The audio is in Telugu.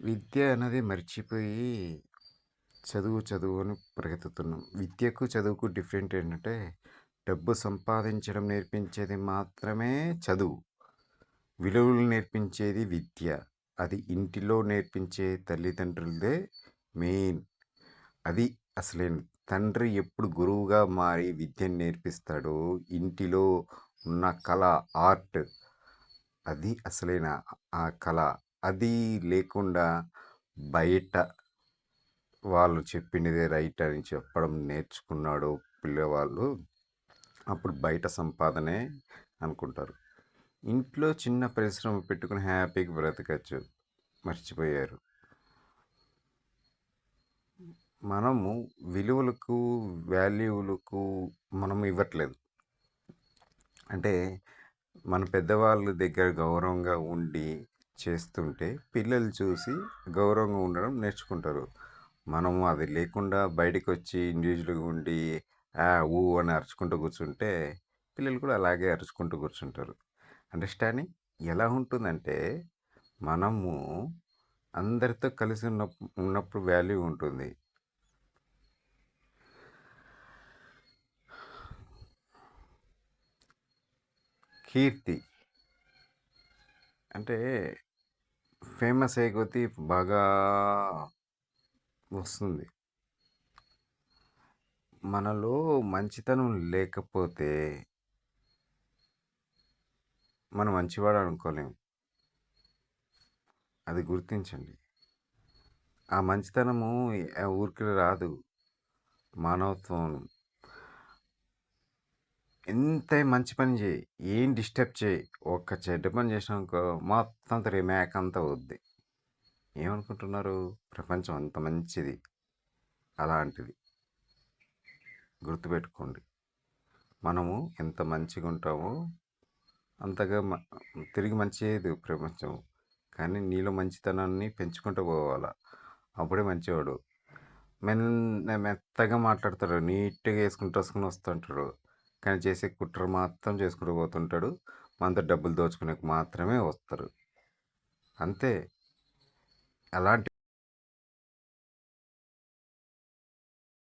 విద్య అనేది మర్చిపోయి చదువు చదువు అని పరిగెత్తుతున్నాం. విద్యకు చదువుకు డిఫరెంట్ ఏంటంటే డబ్బు సంపాదించడం నేర్పించేది మాత్రమే చదువు. విలువలు నేర్పించేది విద్య. అది ఇంటిలో నేర్పించే తల్లిదండ్రులదే మెయిన్. అది అసలైన తండ్రి ఎప్పుడు గురువుగా మారి విద్యను నేర్పిస్తాడో ఇంటిలో ఉన్న కళ ఆర్ట్ అది అసలైన? ఆ కళ. అది లేకుండా బయట వాళ్ళు చెప్పినదే రైట్ అని చెప్పడం నేర్చుకున్నాడు పిల్లవాళ్ళు అప్పుడు బయట సంపాదనే అనుకుంటారు. ఇంట్లో చిన్న పరిశ్రమ పెట్టుకుని హ్యాపీగా బ్రతకచ్చు మర్చిపోయారు. మనము విలువలకు వాల్యూలకు మనం ఇవ్వట్లేదు. అంటే మన పెద్దవాళ్ళ దగ్గర గౌరవంగా ఉండి చేస్తుంటే పిల్లలు చూసి గౌరవంగా ఉండడం నేర్చుకుంటారు. మనము అది లేకుండా బయటికి వచ్చి ఇండివిజువల్గా ఉండి ఆ ఊ అని అరుచుకుంటూ కూర్చుంటే పిల్లలు కూడా అలాగే అరుచుకుంటూ కూర్చుంటారు. అండర్స్టాండింగ్? ఎలా ఉంటుందంటే మనము అందరితో కలిసి ఉన్న ఉన్నప్పుడు వాల్యూ ఉంటుంది. కీర్తి. అంటే ఫేమస్ అయ్యే కొద్దీ బాగా వస్తుంది. మనలో మంచితనం లేకపోతే మనం మంచివాడు అనుకోలేము అది గుర్తించండి. ఆ మంచితనము ఊరికి రాదు. మానవత్వం ఎంత మంచి పని చేయి ఏం డిస్టర్బ్ చేయి ఒక్క చెడ్డ పని చేసినాకో మొత్తం అంతా రిమాక్ అంతా అవుద్ది. ఏమనుకుంటున్నారు? ప్రపంచం అంత మంచిది. అలాంటిది. గుర్తుపెట్టుకోండి. మనము ఎంత మంచిగా ఉంటామో అంతగా తిరిగి మంచి ప్రపంచం. కానీ నీలో మంచితనాన్ని పెంచుకుంటూ పోవాలా? అప్పుడే మంచివాడు. మెన్న మెత్తగా మాట్లాడతాడు. నీట్గా వేసుకుంటూ వేసుకుని వస్తుంటాడు. కానీ చేసే కుట్ర మాత్రం చేసుకుంటూ పోతుంటాడు. మనతో డబ్బులు దోచుకునే మాత్రమే వస్తారు. అంతే. అలాంటి